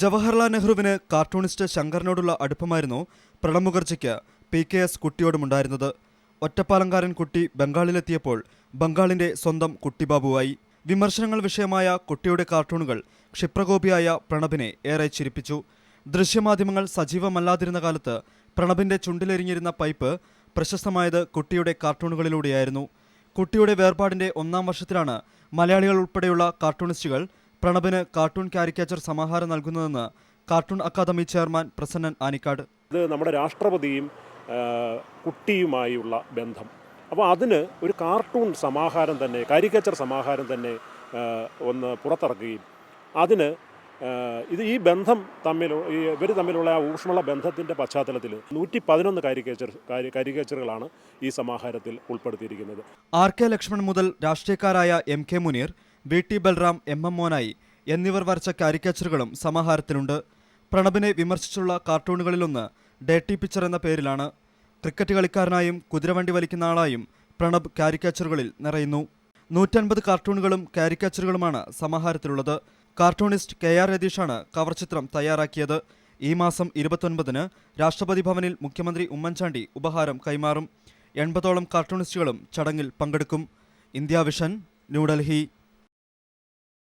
ജവഹർലാൽ നെഹ്റുവിന് കാർട്ടൂണിസ്റ്റ് ശങ്കറിനോടുള്ള അടുപ്പമായിരുന്നു പ്രണബ് മുഖർജിക്ക് പി കെ എസ് കുട്ടിയോടുമുണ്ടായിരുന്നത്. ഒറ്റപ്പാലങ്കാരൻ കുട്ടി ബംഗാളിലെത്തിയപ്പോൾ ബംഗാളിന്റെ സ്വന്തം കുട്ടിബാബുവായി. വിമർശനങ്ങൾ വിഷയമായ കുട്ടിയുടെ കാർട്ടൂണുകൾ ക്ഷിപ്രകോപിയായ പ്രണബിനെ ഏറെ ചിരിപ്പിച്ചു. ദൃശ്യമാധ്യമങ്ങൾ സജീവമല്ലാതിരുന്ന കാലത്ത് പ്രണബിന്റെ ചുണ്ടിലെരിഞ്ഞിരുന്ന പൈപ്പ് പ്രശസ്തമായത് കുട്ടിയുടെ കാർട്ടൂണുകളിലൂടെയായിരുന്നു. കുട്ടിയുടെ വേർപാടിന്റെ ഒന്നാം വർഷത്തിലാണ് മലയാളികൾ ഉൾപ്പെടെയുള്ള കാർട്ടൂണിസ്റ്റുകൾ പ്രണബിന് കാർട്ടൂൺ കാരിക്കേച്ചർ സമാഹാരം നൽകുന്നതെന്ന് cartoon academy chairman Prasannan Anikkad. ഇത് നമ്മുടെ രാഷ്ട്രപതിയും കുട്ടിയുമായുള്ള ബന്ധം. അപ്പോൾ അതിന് ഒരു കാർട്ടൂൺ സമാഹാരം തന്നെ കാരിക്കേച്ചർ സമാഹാരം തന്നെ ഒന്ന് പുറത്തിറക്കുകയും അതിന് ഇത് ഈ ബന്ധം തമ്മിൽ ഇവർ തമ്മിലുള്ള ആ ഊഷ്മള ബന്ധത്തിന്റെ പശ്ചാത്തലത്തിൽ നൂറ്റി പതിനൊന്ന് കാരിക്കേച്ചർ കാരിക്കേച്ചറുകളാണ് ഈ സമാഹാരത്തിൽ ഉൾപ്പെടുത്തിയിരിക്കുന്നത്. ആർ കെ ലക്ഷ്മൺ മുതൽ രാഷ്ട്രീയക്കാരായ M K Muneer V T Balram M M Monayi എന്നിവർ വരച്ച കാരിക്കേച്ചറുകളും സമാഹാരത്തിലുണ്ട് പ്രണബിനെ വിമർശിച്ചുള്ള കാർട്ടൂണുകളിലൊന്ന് ഡേട്ടി പിക്ചർ എന്ന പേരിലാണ്. ക്രിക്കറ്റ് കളിക്കാരനായും കുതിരവണ്ടി വലിക്കുന്ന ആളായും പ്രണബ് കാരിക്കേച്ചറുകളിൽ നിറയുന്നു. നൂറ്റൻപത് കാർട്ടൂണുകളും കാരിക്കേച്ചറുകളുമാണ് സമാഹാരത്തിലുള്ളത്. കാർട്ടൂണിസ്റ്റ് കെ ആർ രതീഷാണ് കവർ ചിത്രം തയ്യാറാക്കിയത്. ഈ മാസം ഇരുപത്തൊൻപതിന് രാഷ്ട്രപതി ഭവനിൽ മുഖ്യമന്ത്രി ഉമ്മൻചാണ്ടി ഉപഹാരം കൈമാറും. എൺപതോളം കാർട്ടൂണിസ്റ്റുകളും ചടങ്ങിൽ പങ്കെടുക്കും. India vision New Delhi.